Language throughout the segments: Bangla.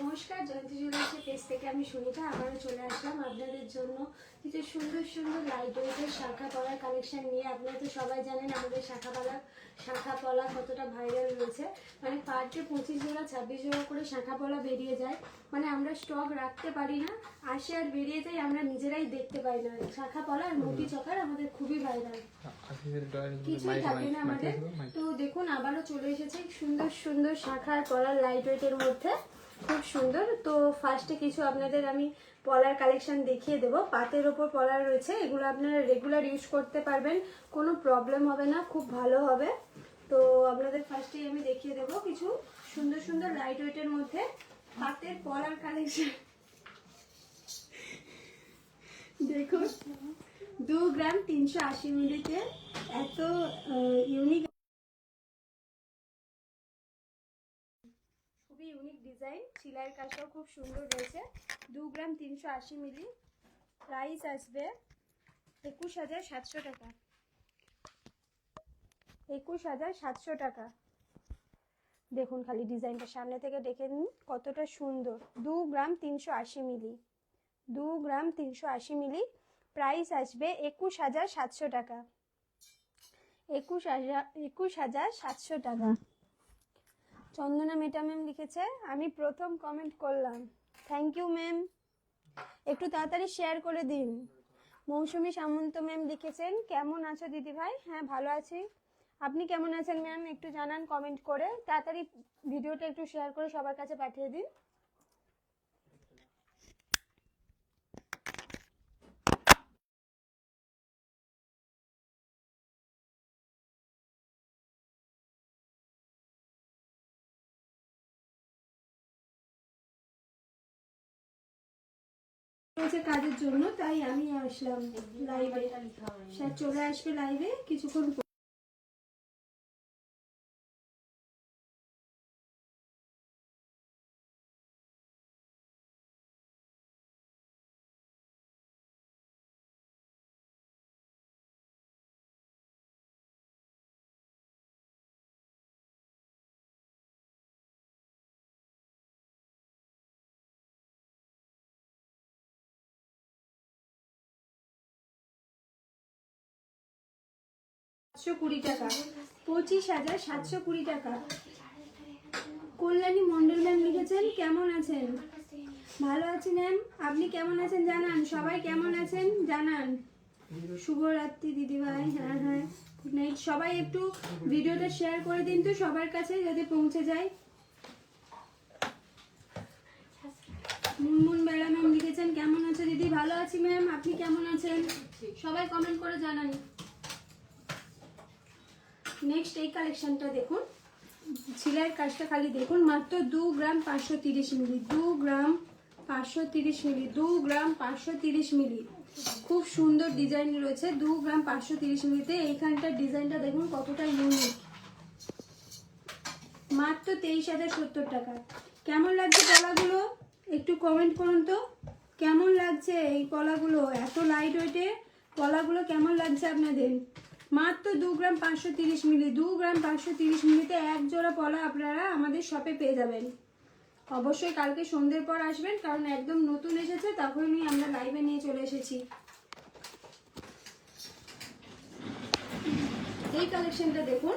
নমস্কার, জয়ন্তী জুয়েলার্সের পেজ থেকে আমি সুনিতা। আবারও চলে আসলাম আপনাদের জন্য। কিছু সুন্দর সুন্দর লাইট ওয়েটের শাখা পলার কালেকশন নিয়ে। আপনারা তো সবাই জানেন আমাদের শাখা পলা শাখা পলা কতটা ভাইরাল রয়েছে মানে পার্টে পঁচিশ জোড়া, ছাব্বিশ জোড়া করে শাখা পলা বেরিয়ে যায়। মানে আমরা স্টক রাখতে পারি না। আসে আর বেরিয়ে যাই আমরা নিজেরাই দেখতে পাই না। শাখা পলা আর মুটি চকার আমাদের খুবই ভাইরাল কিছুই থাকে না আমাদের। তো দেখুন, আবারও চলে এসেছে সুন্দর সুন্দর শাখার পলার লাইট ওয়েটের মধ্যে। খুব সুন্দর। তো ফার্স্টে কিছু আপনাদের আমি পলার কালেকশন দেখিয়ে দেবো। পাতের ওপর পলার রয়েছে, এগুলো আপনারা রেগুলার ইউজ করতে পারবেন, কোনো প্রবলেম হবে না, খুব ভালো হবে। তো আপনাদের ফার্স্টেই আমি দেখিয়ে দেবো কিছু সুন্দর সুন্দর লাইট ওয়েটের মধ্যে পাতের পলার কালেকশন দেখুন, দু গ্রাম তিনশো আশি মিলিতে এত ইউনিক খুবই ইউনিক ডিজাইন সেলাইয়ের কাজটাও খুব সুন্দর রয়েছে দু গ্রাম তিনশো আশি মিলি। প্রাইস আসবে একুশ হাজার সাতশো টাকা। একুশ হাজার সাতশো টাকা। দেখুন খালি ডিজাইনটা সামনে থেকে দেখে নিন কতটা সুন্দর। দু গ্রাম তিনশো আশি মিলি। দু গ্রাম তিনশো আশি মিলি। প্রাইস আসবে একুশ হাজার সাতশো টাকা। একুশ হাজার একুশ হাজার সাতশো টাকা। চন্দনা মেটা ম্যাম লিখেছে, আমি প্রথম কমেন্ট করলাম। থ্যাংক ইউ ম্যাম একটু তাড়াতাড়ি শেয়ার করে দিন। মৌসুমি সামন্ত ম্যাম লিখেছেন, কেমন আছো দিদি ভাই? হ্যাঁ ভালো আছি। আপনি কেমন আছেন ম্যাম একটু জানান কমেন্ট করে। তাড়াতাড়ি ভিডিওটা একটু শেয়ার করে সবার কাছে পাঠিয়ে দিন। হয়েছে কাজের জন্য তাই আমি আসলাম লাইভে স্যার চলে আসবে লাইভে কিছুক্ষণ সাতশো কুড়ি টাকা, পঁচিশ হাজার সাতশো কুড়ি টাকা। কল্যাণী মন্ডল ম্যাম লিখেছেন, কেমন আছেন? ভালো আছি, ম্যাম। আপনি কেমন আছেন জানান? সবাই কেমন আছেন? জানান। শুভরাত্রি, দিদিভাই। হ্যাঁ হ্যাঁ। গুড নাইট সবাই একটু ভিডিওটা শেয়ার করে দিন তো সবার কাছে, যাতে পৌঁছে যায়। মুনমুন বেড়া ম্যাম লিখেছেন, কেমন আছো দিদি? ভালো আছি, ম্যাম। আপনি কেমন আছেন? সবাই কমেন্ট করে জানান। নেক্সট এই কালেকশনটা দেখুন। সিলাইয়ের কাজটা খালি দেখুন, মাত্র দু গ্রাম পাঁচশো তিরিশ মিলি, দু গ্রাম পাঁচশো তিরিশ মিলি, দু গ্রাম পাঁচশো তিরিশ মিলি। খুব সুন্দর ডিজাইন রয়েছে, দু গ্রাম পাঁচশো তিরিশ মিলিতে। এইখানটার ডিজাইনটা দেখুন কতটা ইউনিক মাত্র তেইশ হাজার সত্তর টাকা। কেমন লাগছে পলাগুলো একটু কমেন্ট করুন তো। কেমন লাগছে এই পলাগুলো এত লাইট ওয়েটে পলাগুলো কেমন লাগছে আপনাদের? মাত্র দু গ্রাম পাঁচশো তিরিশ মিলি, দু গ্রাম পাঁচশো তিরিশ মিলিতে এক জোড়া পলা আপনারা আমাদের শপে পেয়ে যাবেন। অবশ্যই কালকে সন্ধ্যের পর আসবেন, কারণ একদম নতুন এসেছে, তখনই আমরা লাইভে নিয়ে চলে এসেছি। এই কালেকশনটা দেখুন।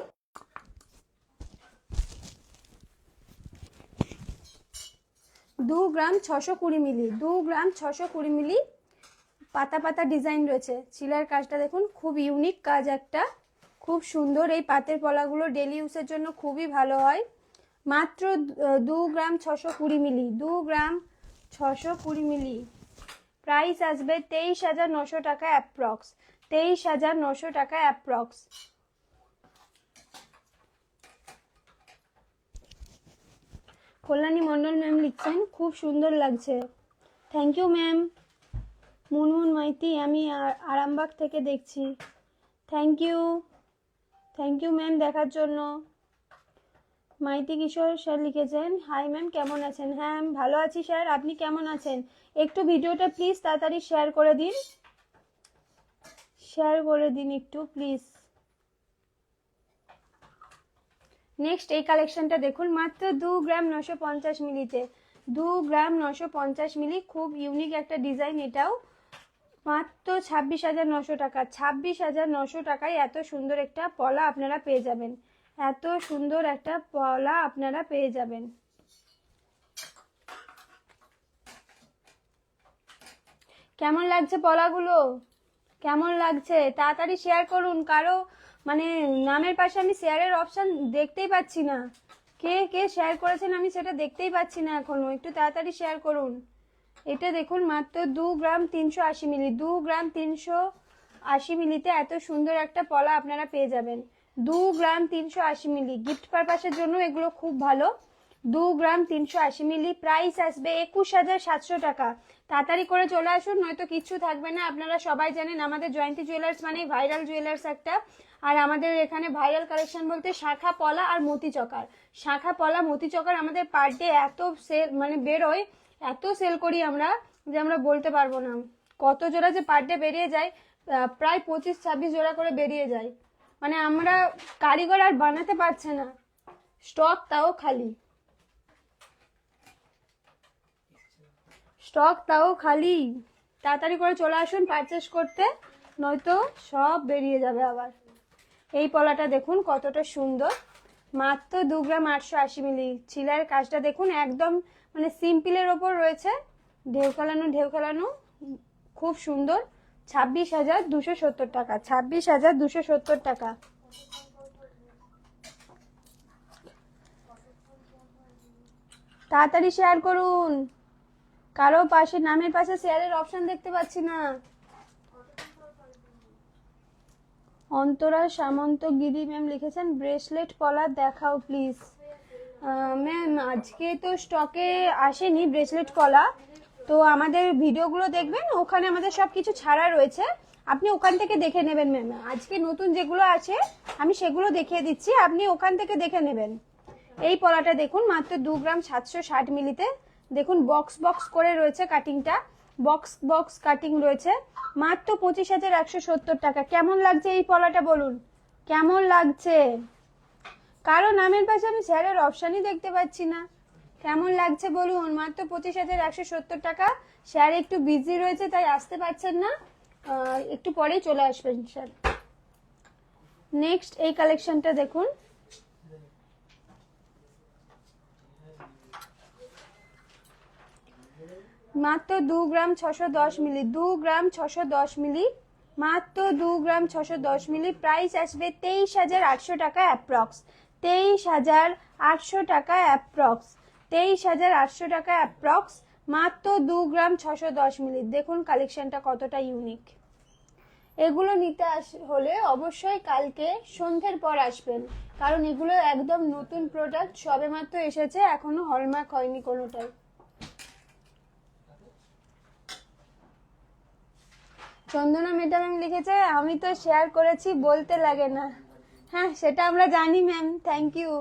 দু গ্রাম ছশো কুড়ি মিলি, দু গ্রাম ছশো কুড়ি মিলি পাতা পাতা ডিজাইন রয়েছে। চিলার কাজটা দেখুন, খুব ইউনিক কাজ একটা। খুব সুন্দর এই পাতের পলাগুলো ডেলি ইউজের জন্য খুবই ভালো হয়। মাত্র দু- গ্রাম ছশো কুড়ি মিলি, দু গ্রাম ছশো কুড়ি মিলি। প্রাইস আসবে তেইশ হাজার নশো টাকা অ্যাপ্রক্স তেইশ হাজার নশো টাকা অ্যাপ্রক্স কল্যাণী মণ্ডল ম্যাম লিখছেন, খুব সুন্দর লাগছে। Thank you ma'am Munmun Maiti, আমি আরামবাগ থেকে দেখছি। Thank you thank you ma'am দেখার জন্য। মাইতি কিশোর স্যার লিখেছেন হাই ম্যাম কেমন আছেন? হ্যাঁ ভালো আছি, স্যার, আপনি কেমন আছেন? একটু ভিডিওটা প্লিজ তাড়াতাড়ি শেয়ার করে দিন। শেয়ার করে দিন একটু প্লিজ নেক্সট এই কালেকশনটা দেখুন, মাত্র দু গ্রাম নশো পঞ্চাশ মিলিতে। দু গ্রাম নশো পঞ্চাশ মিলি, খুব ইউনিক একটা ডিজাইন এটাও। মাত্র ছাব্বিশ হাজার নশো টাকা। ছাব্বিশ হাজার নশো টাকায় এত সুন্দর একটা পলা আপনারা পেয়ে যাবেন। এত সুন্দর একটা পলা আপনারা পেয়ে যাবেন। কেমন লাগছে পলাগুলো? কেমন লাগছে? তাড়াতাড়ি শেয়ার করুন। কারও মানে নামের পাশে আমি শেয়ারের অপশান দেখতেই পাচ্ছি না। কে কে শেয়ার করেছেন আমি সেটা দেখতেই পাচ্ছি না এখনও। একটু তাড়াতাড়ি শেয়ার করুন। এটা দেখুন মাত্র দু গ্রাম তিনশো আশি মিলি, দু গ্রাম তিনশো আশি মিলিতে এত সুন্দর একটা পলা আপনারা পেয়ে যাবেন। দু গ্রাম তিনশো আশি মিলি গিফট পারপাসের জন্য এগুলো খুব ভালো। দু গ্রাম তিনশো আশি মিলি প্রাইস আসবে একুশ হাজার সাতশো টাকা। তাড়াতাড়ি করে চলে আসুন, নয়তো কিচ্ছু থাকবে না। আপনারা সবাই জানেন আমাদের জয়ন্তী জুয়েলার্স মানে ভাইরাল জুয়েলার্স একটা। আর আমাদের এখানে ভাইরাল কালেকশন বলতে শাখা পলা আর মতি চকার। শাখা পলা, মতি চকার আমাদের পার ডে এত সেল মানে বেরোয়। এত সেল করি আমরা যে আমরা বলতে পারব না। কত জোড়া যে পার ডে বেরিয়ে যায় প্রায় পঁচিশ, ছাব্বিশ জোড়া করে বেরিয়ে যায়। মানে আমরা কারিগর আর বানাতে পারছে না। স্টক তাও খালি। স্টক তাও খালি। তাড়াতাড়ি করে চলে আসুন পারচেস করতে, নয়তো সব বেরিয়ে যাবে আবার। এই পলাটা দেখুন কতটা সুন্দর। মাত্র দু গ্রাম আটশো আশি মিলি ছিলার কাজটা দেখুন একদম মানে সিম্পলের ওপর রয়েছে ঢেউ খেলানো ঢেউ খেলানো, খুব সুন্দর। ছাব্বিশ হাজার দুশো সত্তর টাকা, ছাব্বিশ হাজার দুশো সত্তর টাকা। তাড়াতাড়ি শেয়ার করুন। কারও পাশে, নামের পাশে শেয়ারের অপশন দেখতে পাচ্ছি না। অন্তরা সামন্ত গিরি ম্যাম লিখেছেন ব্রেসলেট পলা দেখাও প্লিজ ম্যাম আজকে তো স্টকে আসেনি ব্রেসলেট কলা। তো আমাদের ভিডিওগুলো দেখবেন, ওখানে আমাদের সব কিছু ছাড়া রয়েছে। আপনি ওখান থেকে দেখে নেবেন ম্যাম আজকে নতুন যেগুলো আছে, আমি সেগুলো দেখিয়ে দিচ্ছি। আপনি ওখান থেকে দেখে নেবেন। এই পলাটা দেখুন, মাত্র দু গ্রাম সাতশো ষাট মিলিতে। দেখুন বক্স বক্স করে রয়েছে কাটিংটা বক্স বক্স কাটিং রয়েছে। মাত্র পঁচিশ হাজার একশো সত্তর টাকা। কেমন লাগছে এই পলাটা বলুন? কেমন লাগছে? কারও নামের পাশে আমি স্যারের অপশানই দেখতে পাচ্ছি না। কেমন লাগছে বলুন? মাত্র পঁচিশ হাজার একশো সত্তর টাকা। স্যার একটু বিজি রয়েছে, তাই আসতে পারছেন না। একটু পরেই চলে আসবেন, স্যার। নেক্সট এই কালেকশনটা দেখুন। মাত্র দু গ্রাম ছশো দশ মিলি, দু গ্রাম ছশো দশ মিলি, মাত্র দু গ্রাম ছশো দশ মিলি প্রাইস আসবে তেইশ হাজার আটশো টাকা অ্যাপ্রক্স তেইশ হাজার আটশো টাকা অ্যাপ্রক্স। তেইশ হাজার আটশো টাকা অ্যাপ্রক্স, মাত্র দু গ্রাম ছশো দশ মিলি দেখুন কালেকশনটা কতটা ইউনিক এগুলো নিতে আস, হলে অবশ্যই কালকে সন্ধ্যের পর আসবেন। কারণ এগুলো একদম নতুন প্রোডাক্ট সবেমাত্র এসেছে, এখনও হলমার্ক হয়নি কোনোটাই। চন্দনা ম্যাডাম লিখেছে, আমি তো শেয়ার করেছি, বলতে লাগে না। হ্যাঁ সেটা আমরা জানি ম্যাম থ্যাংক ইউ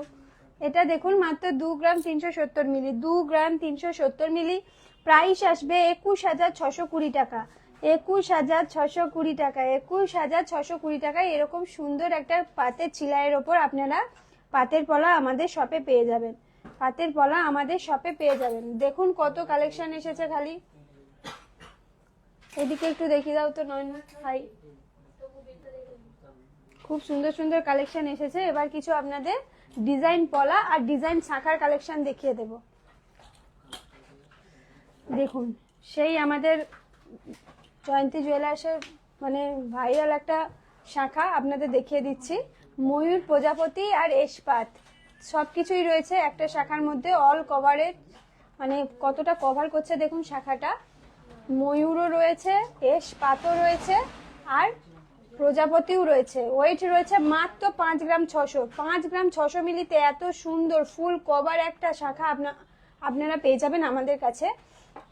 এটা দেখুন, মাত্র দু গ্রাম তিনশো সত্তর মিলি, দু গ্রাম তিনশো সত্তর মিলি। প্রাইস আসবে একুশ হাজার ছশো কুড়ি টাকা। একুশ হাজার ছশো কুড়ি টাকা, একুশ হাজার ছশো কুড়ি টাকায় এরকম সুন্দর একটা পাতের ছিলাইয়ের ওপর আপনারা পাতের পলা আমাদের শপে পেয়ে যাবেন। পাতের পলা আমাদের শপে পেয়ে যাবেন। দেখুন কত কালেকশন এসেছে খালি। এদিকে একটু দেখিয়ে দাও তো নয় হাই খুব সুন্দর সুন্দর কালেকশন এসেছে। এবার কিছু আপনাদের ডিজাইন পলা আর ডিজাইন শাখার কালেকশন দেখিয়ে দেব। দেখুন, সেই আমাদের জয়ন্তী জুয়েলার্সের মানে ভাইরাল একটা শাখা আপনাদের দেখিয়ে দিচ্ছি। ময়ূর, প্রজাপতি আর এসপাত সব কিছুই রয়েছে একটা শাখার মধ্যে অল কভারের মানে কতটা কভার করছে দেখুন শাখাটা। ময়ূরও রয়েছে এস পাতও রয়েছে আর প্রজাপতিও রয়েছে। ওয়েট রয়েছে মাত্র পাঁচ গ্রাম ছশো। পাঁচ গ্রাম ছশো মিলিতে এত সুন্দর ফুল কভার একটা শাখা আপনা, আপনারা পেয়ে যাবেন আমাদের কাছে।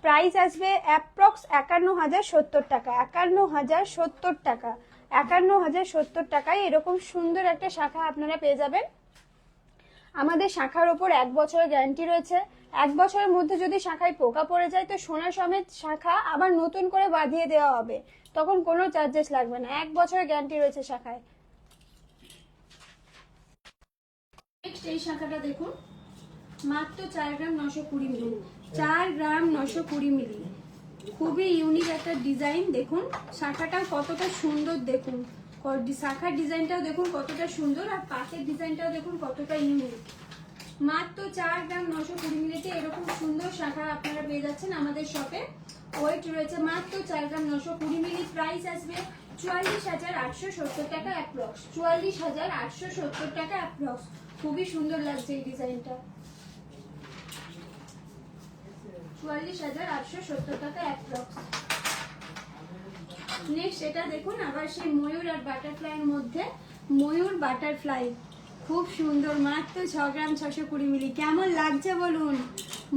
প্রাইস আসবে অ্যাপ্রক্স একান্ন হাজার সত্তর টাকা। একান্ন হাজার সত্তর টাকা। একান্ন হাজার সত্তর টাকায় এরকম সুন্দর একটা শাখা আপনারা পেয়ে যাবেন। আমাদের শাখার ওপর এক বছরের গ্যারান্টি রয়েছে। এক বছরের মধ্যে যদি শাখায় পোকা পড়ে যায়, তো সোনা সমেত শাখা আবার নতুন করে বাঁধিয়ে দেওয়া হবে। তখন কোনো চার্জেস লাগবে না। এক বছরের গ্যারান্টি রয়েছে শাখায়। এই শাখাটা দেখুন। মাত্র চার গ্রাম নশো কুড়ি মিলি। চার গ্রাম নশো কুড়ি মিলি। খুবই ইউনিক একটা ডিজাইন দেখুন। শাখাটা কতটা সুন্দর, দেখুন। শাখার ডিজাইনটাও দেখুন কতটা সুন্দর আর পাশের ডিজাইনটাও দেখুন কতটা ইউনিক মাত্র চার গ্রাম নশো কুড়ি মিনিটে এরকম সুন্দর শাখা আপনারা পেয়ে যাচ্ছেন আমাদের শপে ওয়েট রয়েছে মাত্র চার গ্রাম নশো কুড়ি মিনিট। প্রাইস আসবে চুয়াল্লিশ হাজার আটশো সত্তর টাকা অ্যাপ্রক্স চুয়াল্লিশ হাজার আটশো সত্তর টাকা অ্যাপ্রক্স খুবই সুন্দর লাগছে এই ডিজাইনটা। চুয়াল্লিশ হাজার আটশো সত্তর টাকা অ্যাপ্রক্স নেক্সট এটা দেখুন, আবার সেই ময়ূর আর বাটারফ্লাইয়ের মধ্যে। ময়ূর বাটারফ্লাই খুব সুন্দর, মাত্র ছ গ্রাম ছশো কুড়ি মিলি। কেমন লাগছে বলুন?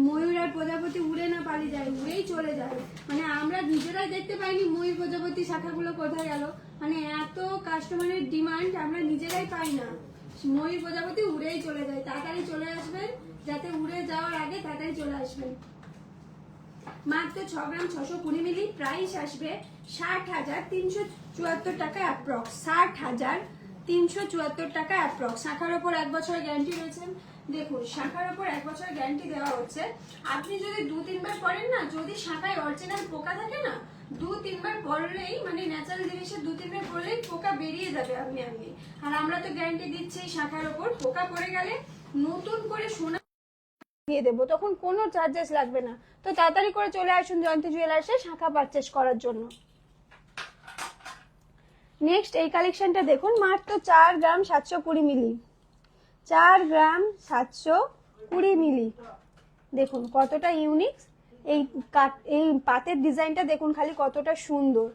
ময়ূর আর প্রজাপতি উড়ে না পালিয়ে যায়, উড়েই চলে যায়। মানে আমরা নিজেরাই দেখতে পাইনি ময়ূর প্রজাপতি শাখাগুলো কোথায় গেল। মানে এত কাস্টমারের ডিমান্ড আমরা নিজেরাই পাই না। ময়ূর প্রজাপতি উড়েই চলে যায়। তাড়াতাড়ি চলে আসবেন, যাতে উড়ে যাওয়ার আগে তাড়াতাড়ি চলে আসবেন। মাত্র ছ গ্রাম ছশো কুড়ি মিলি প্রাইস আসবে ষাট হাজার তিনশো চুয়াত্তর টাকা অ্যাপ্রক্স ষাট হাজার তিনশো চুয়াত্তর টাকা অ্যাপ্রক্স শাখার ওপর এক বছর গ্যারান্টি রয়েছে। দেখুন, শাখার ওপর এক বছর গ্যারান্টি দেওয়া হচ্ছে। আপনি যদি দু, তিনবার পরেন না, যদি শাখায় অরিজিনাল পোকা থাকে না, দু, তিনবার পরলেই মানে ন্যাচারাল জিনিসের দু, তিনবার পরলেই পোকা বেরিয়ে যাবে আপনি আপনি। আর আমরা তো গ্যারান্টি দিচ্ছি শাখার ওপর, পোকা পড়ে গেলে নতুন করে সোনা দিয়ে দেবো। তখন কোনো চার্জেস লাগবে না। তো তাড়াতাড়ি করে চলে আসুন জয়ন্তী জুয়েলার্সে শাখা পারচেস করার জন্য। নেক্সট এই কালেকশনটা দেখুন, মাত্র চার গ্রাম সাতশো কুড়ি মিলি। চার গ্রাম সাতশো কুড়ি মিলি। দেখুন, কতটা ইউনিক এই এই পাতের ডিজাইনটা দেখুন খালি কতটা সুন্দর।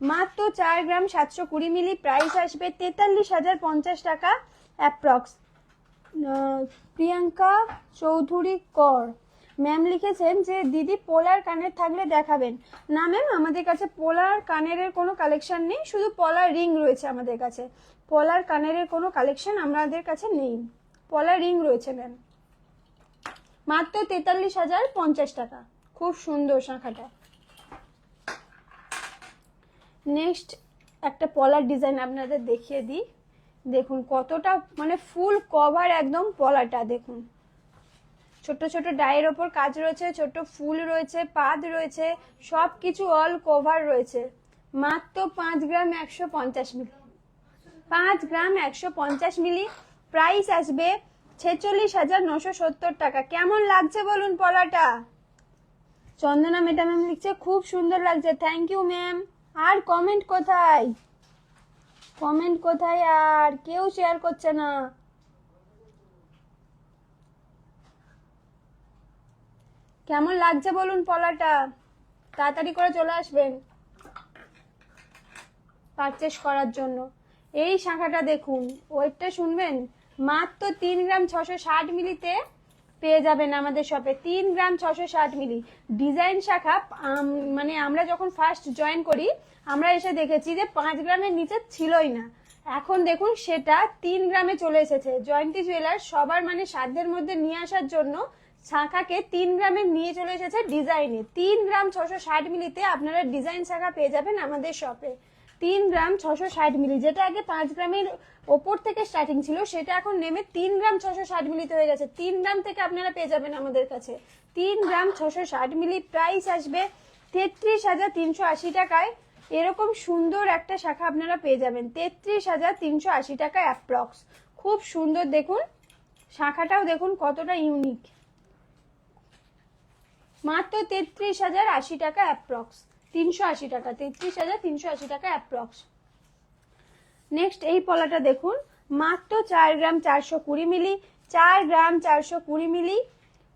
মাত্র চার গ্রাম সাতশো কুড়ি মিলি প্রাইস আসবে তেতাল্লিশ হাজার পঞ্চাশ টাকা অ্যাপ্রক্স প্রিয়াঙ্কা চৌধুরী কর। ম্যাম লিখেছেন যে, দিদি পোলার কানের থাকলে দেখাবেন। না ম্যাম আমাদের কাছে পোলার কানের কোনো কালেকশন নেই, শুধু পলার রিং রয়েছে আমাদের কাছে। পলার কানের কোনো কালেকশন আমাদের কাছে নেই। পলার রিং রয়েছে ম্যাম মাত্র তেতাল্লিশ হাজার পঞ্চাশ টাকা। খুব সুন্দর শাখাটা। নেক্সট একটা পলার ডিজাইন আপনাদের দেখিয়ে দিই। দেখুন কতটা মানে ফুল কভার একদম পলাটা, দেখুন। ছোট ছোট ডায়ের ওপর কাজ রয়েছে ছোট ফুল রয়েছে, পাদ রয়েছে সব কিছু অল কভার রয়েছে। মাত্র পাঁচ গ্রাম একশো পঞ্চাশ মিলি। পাঁচ গ্রাম একশো পঞ্চাশ মিলি প্রাইস আসবে ছেচল্লিশ হাজার নশো সত্তর টাকা। কেমন লাগছে বলুন পলাটা? চন্দনা ম্যাডাম লিখছে, খুব সুন্দর লাগছে থ্যাংক ইউ ম্যাম আর কমেন্ট কোথায়? কমেন্ট কোথায়? আর কেউ শেয়ার করছে না। কেমন লাগছে বলুন পলাটা? তাড়াতাড়ি করে চলে আসবেন। পারচেস করার জন্য। এই শাখাটা দেখুন। ওয়েটটা শুনবেন? মাত্র তিন গ্রাম ছশো ষাট মিলিতে পেয়ে যাবেন আমাদের শপে তিন গ্রাম ছশো ষাট মিলি। ডিজাইন শাখা মানে আমরা যখন ফার্স্ট জয়েন করি, আমরা এসে দেখেছি যে পাঁচ গ্রামের নিচে ছিলই না। এখন দেখুন সেটা তিন গ্রামে চলে এসেছে। জয়ন্তী জুয়েলার সবার মানে সাধ্যের মধ্যে নিয়ে আসার জন্য শাখাকে তিন গ্রামে নিয়ে চলে এসেছে ডিজাইনে তিন গ্রাম ছশো ষাট মিলিতে আপনারা ডিজাইন শাখা পেয়ে যাবেন আমাদের শপে তিন গ্রাম ছশো ষাট মিলি, যেটা আগে পাঁচ গ্রামের ওপর থেকে স্টার্টিং ছিল, সেটা এখন নেমে তিন গ্রাম ছশো ষাট মিলিতে হয়ে গেছে। তিন গ্রাম থেকে আপনারা পেয়ে যাবেন আমাদের কাছে। তিন গ্রাম ছশো ষাট মিলি প্রাইস আসবে তেত্রিশ হাজার তিনশো আশি টাকায়। এরকম সুন্দর একটা শাখা আপনারা পেয়ে যাবেন। তেত্রিশ হাজার তিনশো আশি টাকা অ্যাপ্রক্স খুব সুন্দর দেখুন। শাখাটাও দেখুন কতটা ইউনিক মাত্র তেত্রিশ হাজার আশি টাকা অ্যাপ্রক্স তিনশো আশি টাকা, তেত্রিশ হাজার তিনশো আশি টাকা অ্যাপ্রক্স নেক্সট এই পলাটা দেখুন। মাত্র চার গ্রাম চারশো কুড়ি মিলি, চার গ্রাম চারশো কুড়ি মিলি।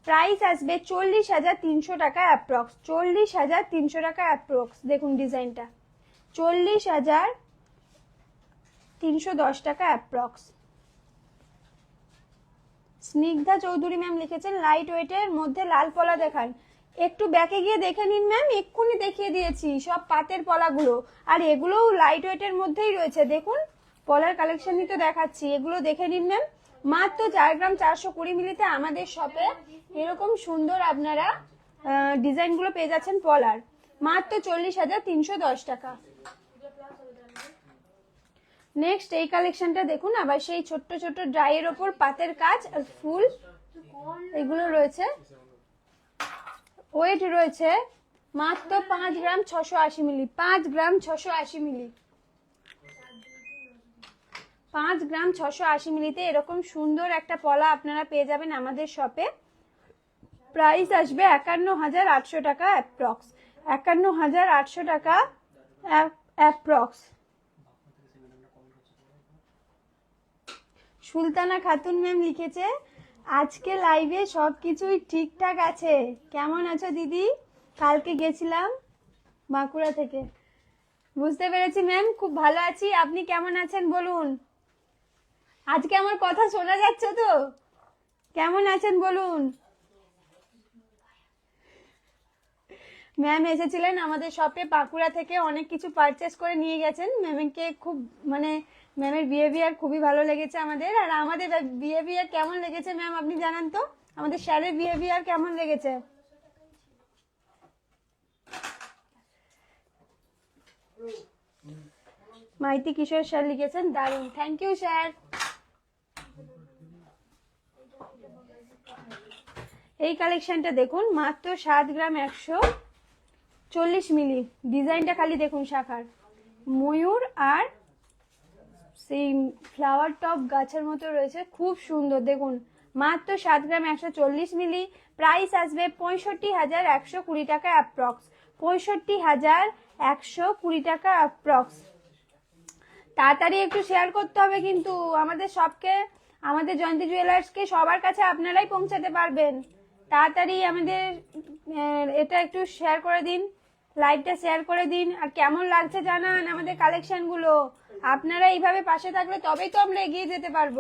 প্রাইস আসবে চল্লিশ হাজার তিনশো টাকা অ্যাপ্রক্স চল্লিশ হাজার তিনশো টাকা অ্যাপ্রক্স দেখুন ডিজাইনটা চল্লিশ হাজার তিনশো দশ টাকা অ্যাপ্রক্স স্নিগ্ধা চৌধুরী ম্যাম লিখেছেন লাইট ওয়েটের মধ্যে লাল পলা দেখান। একটু ব্যাকে গিয়ে দেখে নিন ম্যাম এক্ষুনি দেখিয়ে দিয়েছি সব পাতের পলাগুলো। আর এগুলোও লাইট ওয়েটের মধ্যেই রয়েছে। দেখুন, পলার কালেকশনই তো দেখাচ্ছি। এগুলো দেখে নিন ম্যাম মাত্র চার গ্রাম চারশো কুড়ি মিলিতে আমাদের শপে এরকম সুন্দর আপনারা ডিজাইনগুলো পেয়ে যাচ্ছেন পলার। মাত্র চল্লিশ হাজার তিনশো দশ টাকা। নেক্সট এই কালেকশনটা দেখুন, আবার সেই ছোট্ট ছোট্ট ড্রাইয়ের ওপর পাতের কাজ আর ফুল এগুলো রয়েছে। ওয়েট রয়েছে মাত্র পাঁচ গ্রাম ছশো আশি মিলি, পাঁচ গ্রাম ছশো আশি মিলি। পাঁচ গ্রাম ছশো আশি মিলিতে এরকম সুন্দর একটা পলা আপনারা পেয়ে যাবেন আমাদের শপে। প্রাইস আসবে একান্ন হাজার আটশো টাকা অ্যাপ্রক্স। একান্ন হাজার আটশো টাকা অ্যাপ্রক্স। সুলতানা খাতুন ম্যাম লিখেছে আজকে লাইভে সব কিছুই ঠিকঠাক আছে। কেমন আছো দিদি? কালকে গেছিলাম বাঁকুড়া থেকে। বুঝতে পেরেছি ম্যাম খুব ভালো আছি। আপনি কেমন আছেন বলুন? আজকে আমার কথা শোনা যাচ্ছে তো? কেমন আছেন বলুন? ম্যাম এসেছিলেন আমাদের শপে বাঁকুড়া থেকে অনেক কিছু পারচেস করে নিয়ে গেছেন। ম্যামকে খুব মানে ম্যামের বিহেভিয়ার খুবই ভালো লেগেছে আমাদের। আর আমাদের বিহেভিয়ার কেমন লেগেছে ম্যাম আপনি জানান তো? আমাদের স্যারের বিহেভিয়ার কেমন লেগেছে? মাইতি কিশোর স্যার লিখেছেন, দারুণ। থ্যাংক ইউ স্যার এই কালেকশনটা দেখুন, মাত্র সাত গ্রাম একশো চল্লিশ মিলি। ডিজাইনটা খালি দেখুন শাখার। ময়ূর আর সেই ফ্লাওয়ার টপ গাছের মতো রয়েছে। খুব সুন্দর, দেখুন। মাত্র সাত গ্রাম একশো চল্লিশ মিলি। প্রাইস আসবে পঁয়ষট্টি হাজার একশো কুড়ি টাকা অ্যাপ্রক্স পঁয়ষট্টি হাজার একশো কুড়ি টাকা অ্যাপ্রক্স তাড়াতাড়ি একটু শেয়ার করতে হবে কিন্তু আমাদের সবকে আমাদের জয়ন্তী জুয়েলার্সকে সবার কাছে আপনারাই পৌঁছাতে পারবেন। তাড়াতাড়ি আমাদের এটা একটু শেয়ার করে দিন। লাইভটা শেয়ার করে দিন। আর কেমন লাগছে জানান আমাদের কালেকশনগুলো আপনারা এইভাবে পাশে থাকলে তবেই তো আমরা এগিয়ে যেতে পারব।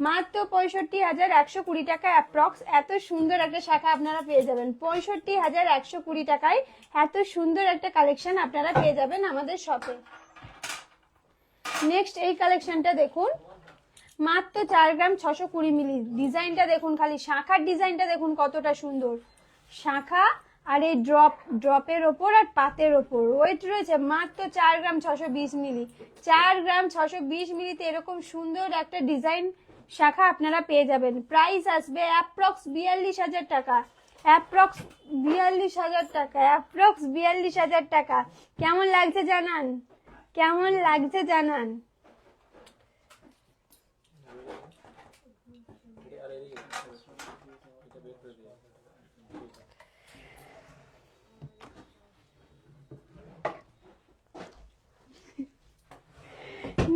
মাত্র পঁয়ষট্টি হাজার একশো কুড়ি টাকা অ্যাপ্রক্স এত সুন্দর একটা শাখা আপনারা পেয়ে যাবেন। পঁয়ষট্টি হাজার একশো কুড়ি টাকায় এত সুন্দর একটা কালেকশন আপনারা পেয়ে যাবেন আমাদের শপে নেক্সট এই কালেকশনটা দেখুন। মাত্র চার গ্রাম ছশো কুড়ি মিলি ডিজাইনটা দেখুন খালি। শাখার ডিজাইনটা দেখুন কতটা সুন্দর। শাখা আর এই ড্রপ ড্রপের ওপর আর পাতের ওপর। ওয়েট রয়েছে মাত্র চার গ্রাম ছশো বিশ মিলি। চার গ্রাম ছশো বিশ মিলিতে এরকম সুন্দর একটা ডিজাইন শাখা আপনারা পেয়ে যাবেন। প্রাইস আসবে অ্যাপ্রক্স বিয়াল্লিশ হাজার টাকা। অ্যাপ্রক্স বিয়াল্লিশ হাজার টাকা। অ্যাপ্রক্স বিয়াল্লিশ হাজার টাকা। কেমন লাগছে জানান? কেমন লাগছে জানান?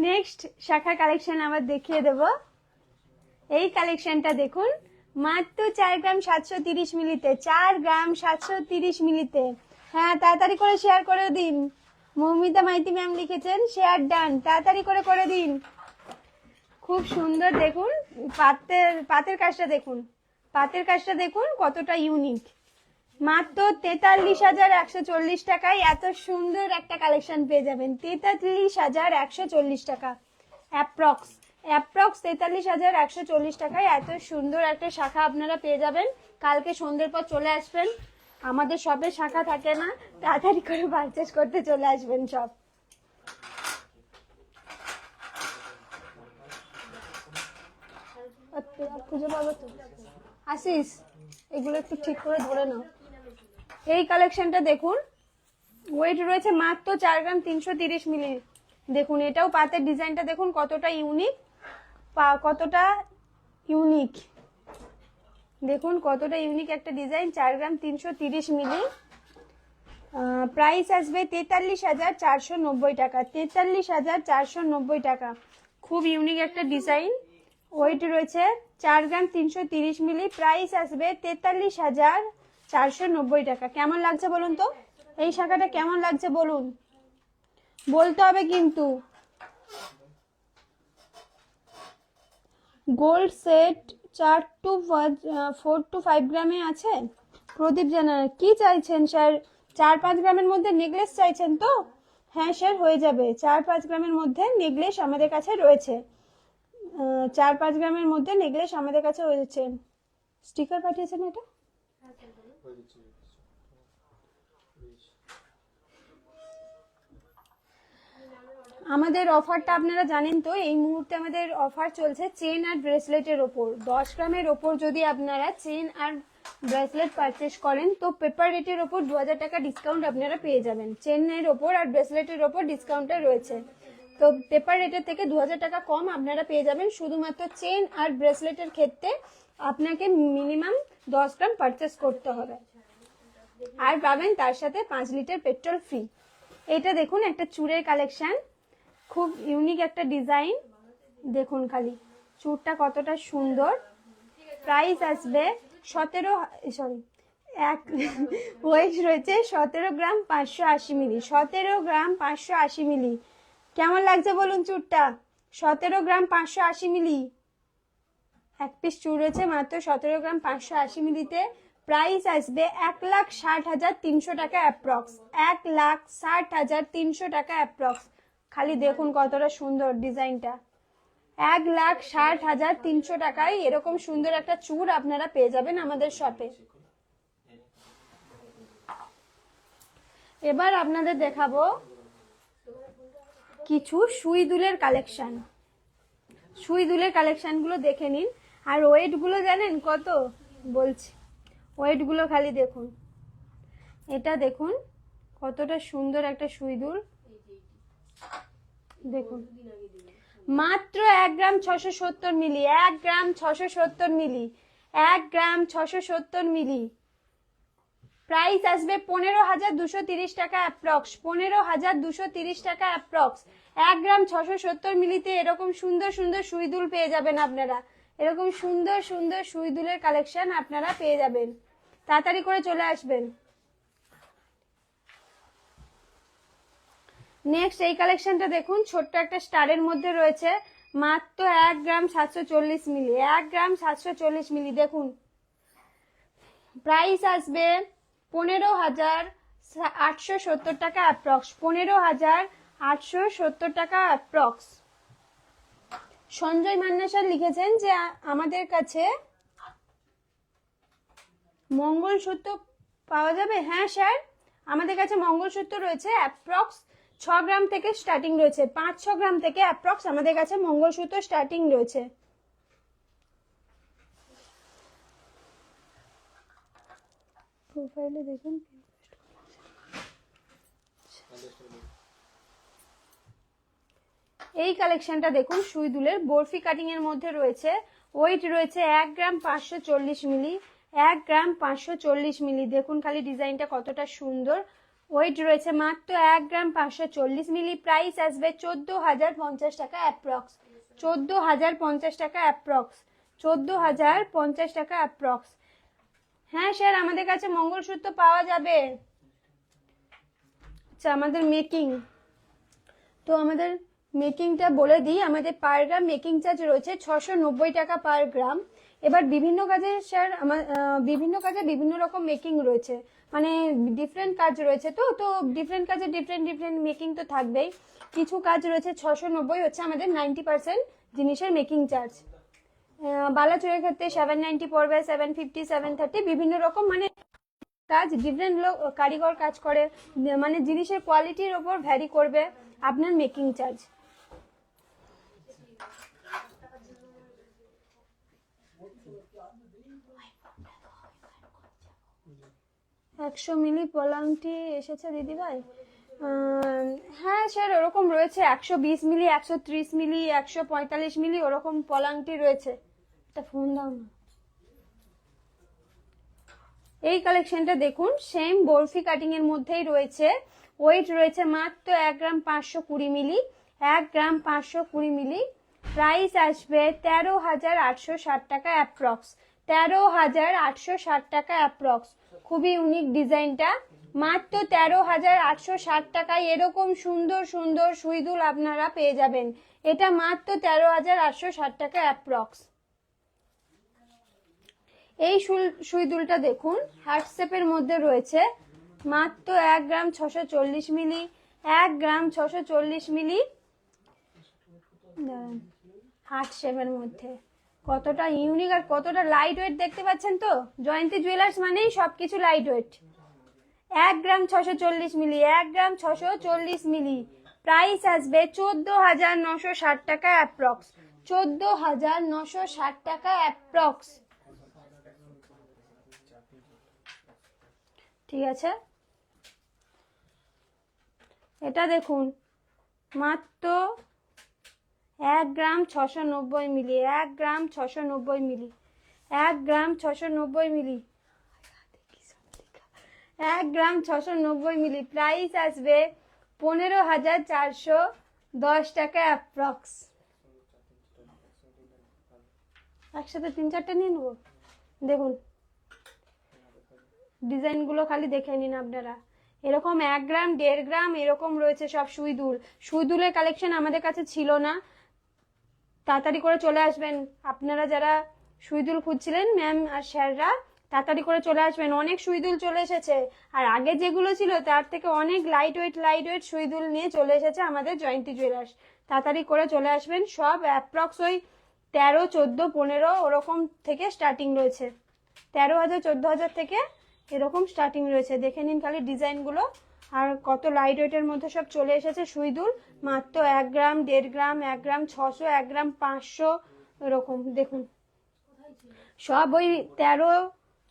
নেক্সট শাখা কালেকশন আবার দেখিয়ে দেব। এই কালেকশনটা দেখুন, মাত্র চার গ্রাম সাতশো তিরিশ মিলিতে, চার গ্রাম সাতশো তিরিশ মিলিতে। হ্যাঁ তাড়াতাড়ি করে শেয়ার করে দিন। মৌমিতা মাইতি ম্যাম লিখেছেন শেয়ার ডান তাড়াতাড়ি করে করে দিন। খুব সুন্দর দেখুন, পাতের পাতের কাজটা দেখুন। পাতের কাজটা দেখুন, কতটা ইউনিক মাত্র তেতাল্লিশ হাজার একশো চল্লিশ টাকায় এত সুন্দর একটা কালেকশন পেয়ে যাবেন। তেতাল্লিশ হাজার একশো চল্লিশ টাকা। অ্যাপ্রক্স অ্যাপ্রক্স তেতাল্লিশ হাজার একশো চল্লিশ টাকায় এত সুন্দর একটা শাখা আপনারা পেয়ে যাবেন। কালকে সন্ধ্যের পর চলে আসবেন। আমাদের সবে শাখা থাকে না তাড়াতাড়ি করে পারচেস করতে চলে আসবেন সব। আচ্ছা, খুঁজে পাবো তো? আসিস এগুলো একটু ঠিক করে ধরে নাও। এই কালেকশনটা দেখুন। ওয়েট রয়েছে মাত্র চার গ্রাম তিনশো তিরিশ মিলি। দেখুন, এটাও পাতের ডিজাইনটা দেখুন কতটা ইউনিক কতটা ইউনিক দেখুন, কতটা ইউনিক একটা ডিজাইন চার গ্রাম তিনশো তিরিশ মিলি। প্রাইস আসবে তেতাল্লিশ হাজার চারশো নব্বই টাকা। তেতাল্লিশ হাজার চারশো নব্বই টাকা। খুব ইউনিক একটা ডিজাইন ওয়েট রয়েছে চার গ্রাম তিনশো তিরিশ মিলি। প্রাইস আসবে তেতাল্লিশ হাজার চারশো নব্বই টাকা। কেমন লাগছে বলুন তো? এই শাখাটা কেমন লাগছে বলুন? বলতে হবে কিন্তু। গোল্ড সেট চার টু ফোর টু ফাইভ গ্রামে আছে? প্রদীপ জানা কি চাইছেন স্যার? চার পাঁচ গ্রামের মধ্যে নেকলেস চাইছেন তো? হ্যাঁ স্যার, হয়ে যাবে। চার পাঁচ গ্রামের মধ্যে নেকলেস আমাদের কাছে রয়েছে। চার পাঁচ গ্রামের মধ্যে নেকলেস আমাদের কাছে রয়েছে। স্টিকার পাঠিয়েছেন এটা? আমাদের অফারটা আপনারা জানেন তো, এই মুহূর্তে আমাদের অফার চলছে চেন আর ব্রেসলেটের ওপর। দশ গ্রামের ওপর যদি আপনারা চেন আর ব্রেসলেট পারচেস করেন, তো পেপার রেটের ওপর দু হাজার টাকা ডিসকাউন্ট আপনারা পেয়ে যাবেন। চেনের ওপর আর ব্রেসলেটের ওপর ডিসকাউন্টটা রয়েছে। তো পেপার রেটের থেকে দু হাজার টাকা কম আপনারা পেয়ে যাবেন। শুধুমাত্র চেন আর ব্রেসলেটের ক্ষেত্রে আপনাকে মিনিমাম দশ গ্রাম পারচেস করতে হবে। আর পাবেন তার সাথে পাঁচ লিটার পেট্রোল ফ্রি এটা দেখুন, একটা চুড়ের কালেকশন খুব ইউনিক একটা ডিজাইন দেখুন খালি চুড়টা কতটা সুন্দর। প্রাইস আসবে সতেরো সরি এক ওয়েট রয়েছে সতেরো গ্রাম পাঁচশো আশি মিলি, সতেরো গ্রাম পাঁচশো আশি মিলি। কেমন লাগছে বলুন চুরটা? সতেরো গ্রাম পাঁচশো আশি মিলি। এক পিস চুর রয়েছে, মাত্র সতেরো গ্রাম পাঁচশো আশি মিলিতে। প্রাইস আসবে এক লাখ ষাট হাজার তিনশো টাকা অ্যাপ্রক্স এক লাখ ষাট হাজার তিনশো টাকা অ্যাপ্রক্স খালি দেখুন কতটা সুন্দর ডিজাইনটা। এক লাখ ষাট হাজার তিনশো টাকায় এরকম সুন্দর একটা চুর আপনারা পেয়ে যাবেন আমাদের শপে এবার আপনাদের দেখাবো কিছু সুই দুলের কালেকশন সুই দুলের কালেকশনগুলো দেখে নিন। আর ওয়েটগুলো জানেন কত? বলছি। ওয়েটগুলো খালি দেখুন। এটা দেখুন, কতটা সুন্দর একটা সুই দুল দেখুন। মাত্র এক গ্রাম ছশো সত্তর মিলি, এক গ্রাম ছশো সত্তর মিলি, এক গ্রাম ছশো সত্তর মিলি। প্রাইস আসবে পনেরো হাজার দুশো তিরিশ টাকা অ্যাপ্রক্স পনেরো হাজার দুশো তিরিশ টাকা অ্যাপ্রক্স এক গ্রাম ছশো সত্তর মিলিতে এরকম সুন্দর সুন্দর সুইদুল পেয়ে যাবেন আপনারা। এরকম সুন্দর সুন্দর সুইদুলের কালেকশন আপনারা পেয়ে যাবেন। তাড়াতাড়ি করে চলে আসবেন। নেক্সট এই কালেকশনটা দেখুন, ছোট্ট একটা স্টারের মধ্যে রয়েছে মাত্র এক গ্রাম সাতশো চল্লিশ মিলি, এক গ্রাম সাতশো চল্লিশ মিলি, দেখুন। প্রাইস আসবে পনেরো হাজার আটশো সত্তর টাকা অ্যাপ্রক্স পনেরো হাজার আটশো সত্তর টাকা অ্যাপ্রক্স সঞ্জয় মান্না স্যার লিখেছেন যে, আমাদের কাছে মঙ্গলসূত্র পাওয়া যাবে? হ্যাঁ স্যার। আমাদের কাছে মঙ্গলসূত্র রয়েছে, অ্যাপ্রক্স ছ গ্রাম থেকে স্টার্টিং রয়েছে। পাঁচ ছ গ্রাম থেকে অ্যাপ্রক্স আমাদের কাছে মঙ্গলসূত্র স্টার্টিং রয়েছে। প্রোফাইলে দেখুন। এই কালেকশনটা দেখুন সুই দুলের বরফি কাটিং এর মধ্যে রয়েছে। ওয়েট রয়েছে এক গ্রাম পাঁচশো চল্লিশ মিলি, এক গ্রাম পাঁচশো চল্লিশ মিলি। দেখুন খালি ডিজাইনটা কতটা সুন্দর। ওয়েট রয়েছে মাত্র এক গ্রাম পাঁচশো চল্লিশ মিলি প্রাইস আসবে চোদ্দ হাজার পঞ্চাশ টাকা অ্যাপ্রক্স চোদ্দ হাজার পঞ্চাশ টাকা অ্যাপ্রক্স চোদ্দ হাজার পঞ্চাশ টাকা অ্যাপ্রক্স হ্যাঁ স্যার, আমাদের কাছে মঙ্গলসূত্র পাওয়া যাবে। আচ্ছা আমাদের মেকিং তো আমাদের মেকিংটা বলে দিই। আমাদের পার গ্রাম মেকিং চার্জ রয়েছে ছশো নব্বই টাকা পার গ্রাম এবার বিভিন্ন কাজে স্যার আমার বিভিন্ন কাজে বিভিন্ন রকম মেকিং রয়েছে। মানে ডিফারেন্ট কাজ রয়েছে তো তো ডিফারেন্ট কাজে ডিফারেন্ট ডিফারেন্ট মেকিং তো থাকবেই। কিছু কাজ রয়েছে ছশো নব্বই হচ্ছে আমাদের নাইনটি পার্সেন্ট জিনিসের মেকিং চার্জ বালাচুরের ক্ষেত্রে সেভেন নাইনটি পড়বে সেভেন ফিফটি সেভেন থার্টি বিভিন্ন রকম মানে কাজ ডিফারেন্ট লোক, কারিগর কাজ করে। মানে জিনিসের কোয়ালিটির ওপর ভ্যারি করবে আপনার মেকিং চার্জ একশো মিলি পলাংটি এসেছে, দিদিভাই? হ্যাঁ স্যার, ওরকম রয়েছে। একশো বিশ মিলি, একশো ত্রিশ মিলি, একশো পঁয়তাল্লিশ মিলি, ওরকম পলাংটি রয়েছে। একটা ফোন দাও না। এই কালেকশনটা দেখুন সেম বরফি কাটিং এর মধ্যেই রয়েছে। ওয়েট রয়েছে মাত্র এক গ্রাম পাঁচশো কুড়ি মিলি, এক গ্রাম পাঁচশো কুড়ি মিলি। প্রাইস আসবে তেরো হাজার আটশো ষাট টাকা অ্যাপ্রক্স তেরো হাজার আটশো ষাট টাকা অ্যাপ্রক্স খুবই ইউনিক ডিজাইনটা মাত্র তেরো হাজার আটশো ষাট টাকায় এরকম সুন্দর সুন্দর সুইদুল আপনারা পেয়ে যাবেন। এটা মাত্র তেরো হাজার আটশো ষাট টাকা অ্যাপ্রক্স এই সুল- দুলটা দেখুন হার্ট শেপের মধ্যে রয়েছে। মাত্র এক গ্রাম ছশো চল্লিশ মিলি, এক গ্রাম ছশো চল্লিশ মিলি হার্ট মধ্যে। কতটা ইউনিক আর কতটা লাইট ওয়েট দেখতে পাচ্ছেন তো? জয়ন্তী জুয়েলার্স মানেই সবকিছু লাইট ওয়েট এক গ্রাম ছশো চল্লিশ মিলি, এক গ্রাম ছশো চল্লিশ মিলি। প্রাইস আসবে চোদ্দ হাজার নশো ষাট টাকা অ্যাপ্রক্স চোদ্দ হাজার নশো ষাট টাকা অ্যাপ্রক্স ঠিক আছে? এটা দেখুন, মাত্র এক গ্রাম ছশো নব্বই মিলি, এক গ্রাম ছশো নব্বই মিলি, এক গ্রাম ছশো নব্বই মিলি। এক গ্রাম ছশো নব্বই মিলি প্রাইস আসবে পনেরো হাজার চারশো দশ টাকা অ্যাপ্রক্স একসাথে তিন চারটে নিয়ে নেব? দেখুন, ডিজাইনগুলো খালি দেখে নিন আপনারা। এরকম এক গ্রাম, দেড় গ্রাম এরকম রয়েছে সব সুই দুল সুই দুলের কালেকশন আমাদের কাছে ছিল না। তাড়াতাড়ি করে চলে আসবেন। আপনারা যারা সুইদুল খুঁজছিলেন ম্যাম আর স্যাররা, তাড়াতাড়ি করে চলে আসবেন। অনেক সুইদুল চলে এসেছে। আর আগে যেগুলো ছিল, তার থেকে অনেক লাইট ওয়েট লাইট ওয়েট সুইদুল নিয়ে চলে এসেছে আমাদের জয়ন্তী জুয়েলার্স তাড়াতাড়ি করে চলে আসবেন। সব অ্যাপ্রক্স ওই তেরো, চোদ্দ, পনেরো ওরকম থেকে স্টার্টিং রয়েছে। তেরো হাজার, চোদ্দ হাজার থেকে এরকম স্টার্টিং রয়েছে। দেখে নিন খালি ডিজাইনগুলো আর কত লাইট ওয়েটের মধ্যে সব চলে এসেছে? সুইদুল, মাত্র এক গ্রাম, দেড় গ্রাম, এক গ্রাম, ছশো, এক গ্রাম, পাঁচশো এরকম, দেখুন। সব ওই তেরো,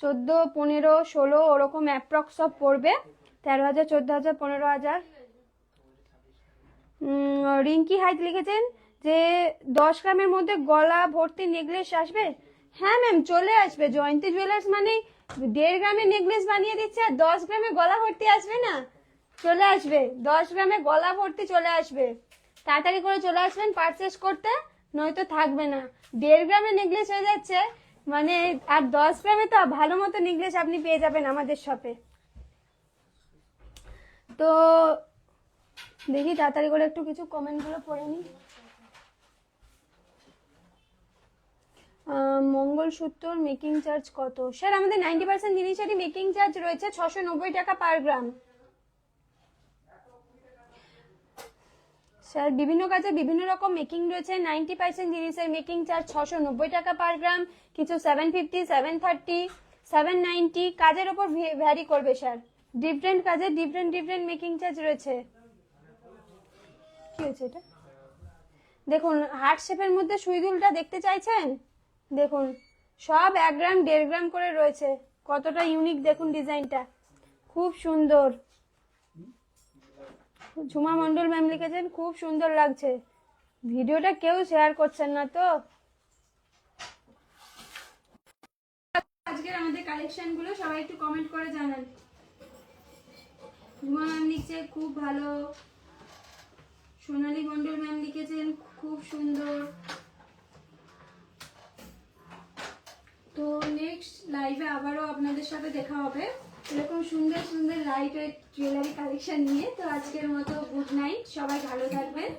চোদ্দ, পনেরো, ষোলো, ওরকম অ্যাপ্রক্স সব পড়বে। তেরো হাজার, চোদ্দ হাজার, পনেরো হাজার। রিঙ্কি হাইট লিখেছেন যে, দশ গ্রামের মধ্যে গলা ভর্তি নেকলেস আসবে? হ্যাঁ ম্যাম, চলে আসবে। জয়ন্তী জুয়েলার্স মানে দেড় গ্রামের নেকলেস বানিয়ে দিচ্ছে আর দশ গ্রামে গলা ভর্তি আসবে না? চলে আসবে। দশ গ্রামে গলা ভর্তি চলে আসবে। তাড়াতাড়ি করে চলে আসবেন পারচেস করতে, নয়তো থাকবে না। দেড় গ্রামে নেকলেস হয়ে যাচ্ছে মানে আর দশ গ্রামে তো ভালো মতো নেকলেস আপনি পেয়ে যাবেন আমাদের শপে তো দেখি তাড়াতাড়ি করে একটু কিছু কমেন্টগুলো পড়ে নিই। মঙ্গলসূত্র মেকিং চার্জ কত? স্যার আমাদের নাইনটি পার্সেন্ট জিনিসেরই মেকিং চার্জ রয়েছে ছশো নব্বই টাকা পার গ্রাম স্যার, বিভিন্ন কাজে বিভিন্ন রকম মেকিং রয়েছে। নাইনটি পার্সেন্ট জিনিসের মেকিং চার্জ ছশো নব্বই টাকা পার গ্রাম কিছু seven fifty seven thirty seven ninety কাজের ওপর ভ্যারি করবে স্যার। ডিফারেন্ট কাজে ডিফারেন্ট ডিফারেন্ট মেকিং চার্জ রয়েছে। কি হয়েছে এটা? দেখুন হার্ট শেপের মধ্যে সুইদুলটা দেখতে চাইছেন? দেখুন, সব এক গ্রাম দেড় গ্রাম করে রয়েছে। কতটা ইউনিক দেখুন ডিজাইনটা খুব সুন্দর। ঝুমা মন্ডল ম্যাম লিখেছেন, খুব সুন্দর লাগছে। ভিডিওটা কেউ শেয়ার করছেন না তো? আজকের আমাদের কালেকশনগুলো সবাই একটু কমেন্ট করে জানান। ঝুমা ম্যাম লিখছে, খুব ভালো। সোনালী মন্ডল ম্যাম লিখেছেন, খুব সুন্দর। তো নেক্সট লাইভে আবারও আপনাদের সাথে দেখা হবে। এরকম সুন্দর সুন্দর লাইট ওয়েট জুয়েলারি কালেকশন নিয়ে তো আজকের মতো গুড নাইট সবাই ভালো থাকবেন।